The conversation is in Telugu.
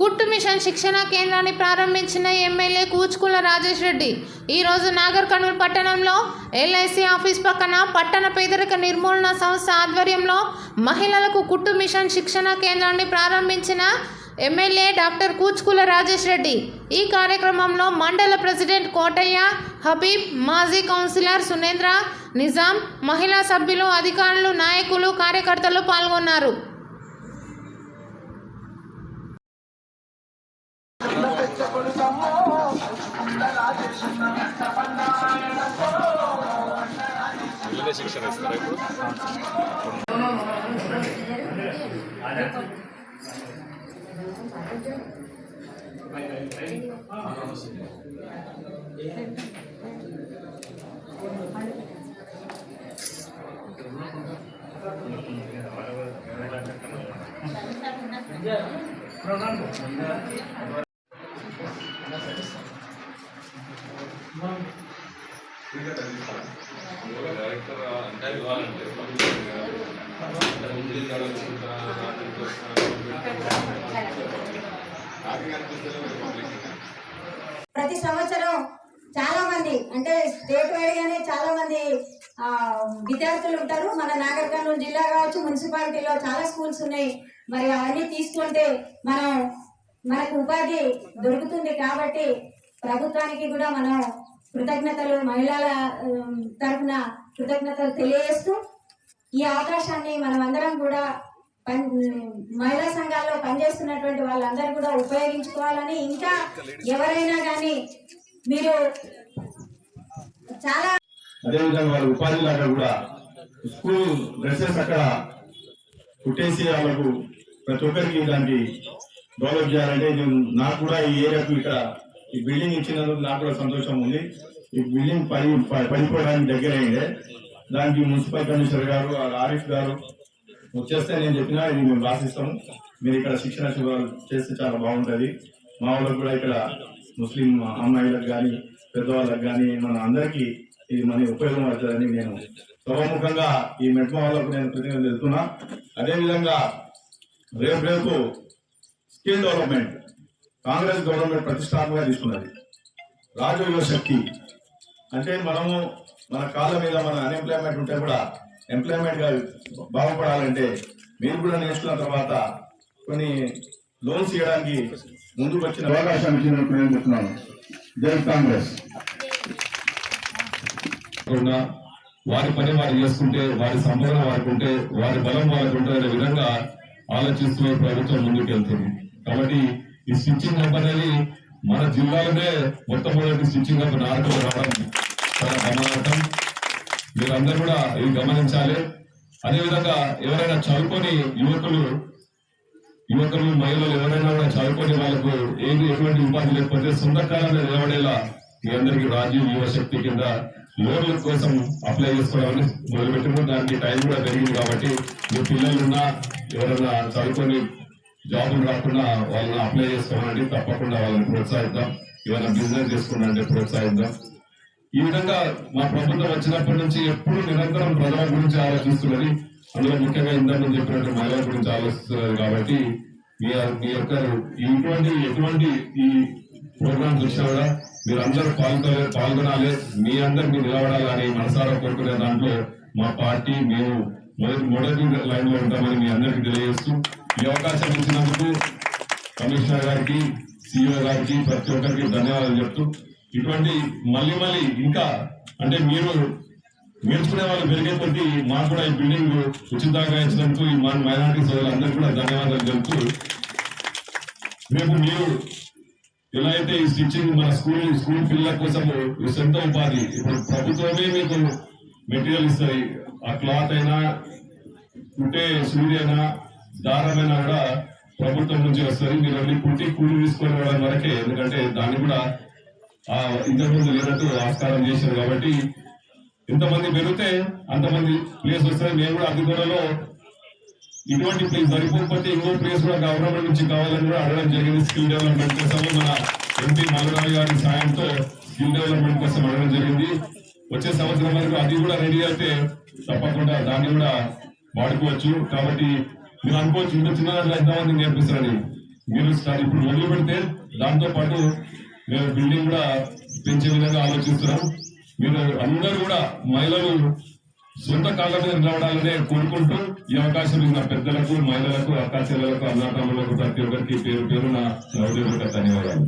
కుట్టు మిషన్ శిక్షణ కేంద్రాన్ని ప్రారంభించిన ఎమ్మెల్యే కూచుకుల రాజేష్ రెడ్డి. ఈరోజు నాగర్ కర్నూలు పట్టణంలో ఎల్ఐసి ఆఫీస్ పక్కన పట్టణ పేదరిక నిర్మూలన సంస్థ ఆధ్వర్యంలో మహిళలకు కుట్టు మిషన్ శిక్షణ కేంద్రాన్ని ప్రారంభించిన ఎమ్మెల్యే డాక్టర్ కూచుకుల రాజేష్ రెడ్డి. ఈ కార్యక్రమంలో మండల ప్రెసిడెంట్ కోటయ్య హబీబ్ మాజీ కౌన్సిలర్ సునేంద్ర నిజాం మహిళా సభ్యులు అధికారులు నాయకులు కార్యకర్తలు పాల్గొన్నారు. వీళ్ళే శిక్షణ ఇస్తారా ఇప్పుడు? డైరెక్టర్ అంటే ఇవ్వాలంటే ముందు ప్రతి సంవత్సరం చాలా మంది అంటే స్టేట్ వైడ్ గానే చాలా మంది విద్యార్థులు ఉంటారు. మన నాగర్ కర్నూలు జిల్లా కావచ్చు మున్సిపాలిటీలో చాలా స్కూల్స్ ఉన్నాయి. మరి అవన్నీ తీసుకుంటే మనం మనకు ఉపాధి దొరుకుతుంది కాబట్టి ప్రభుత్వానికి కూడా మనం కృతజ్ఞతలు మహిళల తరఫున కృతజ్ఞతలు తెలియజేస్తూ ఈ అవకాశాన్ని మనం అందరం కూడా మహిళా సంఘాల్లో పనిచేస్తున్నటువంటి వాళ్ళందరూ కూడా ఉపయోగించుకోవాలని ఇంకా ఎవరైనా కానీ మీరు చాలా అదేవిధంగా వాళ్ళ ఉపాధి లాగా కూడా స్కూల్ డ్రెస్సెస్ అక్కడ కుట్టేసి వాళ్ళకు ప్రతి ఒక్కరికి ఇలాంటి డెవలప్ చేయాలంటే నేను నాకు కూడా ఈ ఏరియాకు ఇక్కడ ఈ బిల్డింగ్ ఇచ్చినందుకు నాకు కూడా సంతోషం ఉంది. ఈ బిల్డింగ్ పడి పడిపోవడానికి దగ్గర అయిందే దానికి మున్సిపల్ కమిషనర్ గారు ఆరిఫ్ గారు వచ్చేస్తే నేను చెప్పినా ఇది మేము రాసిస్తాము. మీరు ఇక్కడ శిక్షణ శిబిరాలు చేస్తే చాలా బాగుంటుంది. మా వాళ్ళకు కూడా ఇక్కడ ముస్లిం అమ్మాయిలకు కానీ పెద్దవాళ్ళకు కానీ మన అందరికీ ఇది మన ఉపయోగం అవుతుందని నేను సర్వముఖంగా ఈ మెట్మా వాళ్ళకు నేను కృతజ్ఞతలు తెలుపుతున్నా. అదేవిధంగా రేపు రేపు స్కిల్ డెవలప్మెంట్ కాంగ్రెస్ గవర్నమెంట్ ప్రతిష్టాత్మకంగా తీసుకున్నది. రాజయోగ శక్తి. అంటే మనము మన కాళ్ళ మీద మన అన్ఎంప్లాయ్మెంట్ ఉంటే కూడా ఎంప్లాయ్మెంట్గా బాగుపడాలంటే మీరు కూడా నేర్చుకున్న తర్వాత కొన్ని లోన్స్ ఇవ్వడానికి ముందుకు వచ్చిన అవకాశం ఇచ్చినందుకు చెప్తున్నాను. జై కాంగ్రెస్. వారి పని వారు చేసుకుంటే వారి సంపద వారికి ఉంటే వారి బలం వారికి ఉంటే అనే విధంగా ఆలోచిస్తూ ప్రభుత్వం ముందుకు వెళ్తుంది. కాబట్టి ఈ స్టిచ్చింగ్ హబ్ అనేది మన జిల్లాలోనే మొట్టమొదటి స్టిచ్చింగ్ హబ్ నాటకం రావడం చాలా గమనార్థం మీరందరూ కూడా ఇది గమనించాలి. అదేవిధంగా ఎవరైనా చదువుకొని యువకులు యువకులు మహిళలు ఎవరైనా కూడా చదువుకొని వాళ్ళకు ఏది ఎటువంటి ఉపాధి లేకపోతే సుందరకాలంలో నిలబడేలా మీ అందరికీ రాజీవ్ యువశక్తి కింద లోన్ల కోసం అప్లై చేసుకోవడానికి మొదలుపెట్టిన దానికి టైం కూడా పెరిగింది కాబట్టి మీ పిల్లలున్నా ఎవరైనా చదువుకొని జాబులు రాకుండా వాళ్ళని అప్లై చేసుకోవాలంటే తప్పకుండా వాళ్ళని ప్రోత్సహిద్దాం. ఏమైనా బిజినెస్ చేసుకున్నారంటే ప్రోత్సహిద్దాం. ఈ విధంగా మా ప్రభుత్వం వచ్చినప్పటి నుంచి ఎప్పుడు నిరంతరం ప్రజల గురించి ఆలోచిస్తున్నది అందులో ముఖ్యంగా ఇందాక నేను చెప్పినట్టు మహిళల గురించి ఆలోచిస్తున్నారు కాబట్టి మీ మీ యొక్క ఇటువంటి ఎటువంటి ఈ ప్రోగ్రామ్స్ వచ్చినా కూడా మీరు అందరూ పాల్గొనే పాల్గొనాలి. మీ అందరికీ నిలబడాలని మనసారా కోరుకునే దాంట్లో మా పార్టీ మేము మొదటి మొదటి లైన్లో ఉంటామని మీ అందరికీ తెలియజేస్తూ ఈ అవకాశం ఇచ్చినందుకు కమిషనర్ గారికి సిఇఓ గారికి ప్రతి ఒక్కరికి ధన్యవాదాలు చెప్తూ ఇటువంటి మళ్ళీ మళ్ళీ ఇంకా అంటే మీరు నేర్చుకునే వాళ్ళు పెరిగే కొద్దీ మాకు కూడా ఈ బిల్డింగ్ ఉచితంగా ఇచ్చినందుకు ఈ మన మైనార్టీ సోదరులందరికీ కూడా ధన్యవాదాలు చెప్తూ రేపు మీరు ఎలా అయితే ఈ స్టిచ్చింగ్ మన స్కూల్ స్కూల్ పిల్లల కోసం సొంత ఉపాధి ఇప్పుడు ప్రభుత్వమే మీకు మెటీరియల్ ఇస్తాయి. ఆ క్లాత్ అయినా కుట్టే సూర్య అయినా దారమైనా కూడా ప్రభుత్వం నుంచి వస్తుంది. మీరు వెళ్ళి కుట్టి కూలి తీసుకొని రావడం వరకే ఎందుకంటే దాన్ని కూడా ఇంతకుముందు లేనట్టు ఆస్కారం చేశారు కాబట్టి ఎంతమంది పెరిగితే అంతమంది ప్లేస్ వస్తుంది నేను కూడా అది త్వరలో ఇటువంటి ప్లేస్ సరిపోకపోతే ఇంకో ప్లేస్ కూడా గవర్నమెంట్ నుంచి కావాలని కూడా అడగడం జరిగింది. స్కిల్ డెవలప్మెంట్ కోసం మన ఎంపీ మల్లురావు గారి సాయంతో స్కిల్ డెవలప్మెంట్ కోసం అడగడం జరిగింది. వచ్చే సంవత్సరం వరకు అది కూడా రెడీ అయితే తప్పకుండా దాన్ని కూడా వాడుకోవచ్చు. కాబట్టి మీరు అనుకోవచ్చు ఇంకా చిన్న ఎంతమంది నేర్పిస్తారని. మీరు ఇప్పుడు మొదలు పెడితే దాంతో పాటు మేము బిల్డింగ్ కూడా పెంచే విధంగా ఆలోచిస్తున్నాం. మీరు అందరూ కూడా మహిళలు సొంత కాళ్ళ మీద నిలబడాలనే కోరుకుంటూ ఈ అవకాశం ఇచ్చిన పెద్దలకు మహిళలకు అక్కాచెల్లలకు అన్నతమ్ములకు ప్రతి ఒక్కరికి పేరు పేరు నా ధన్యవాదాలు.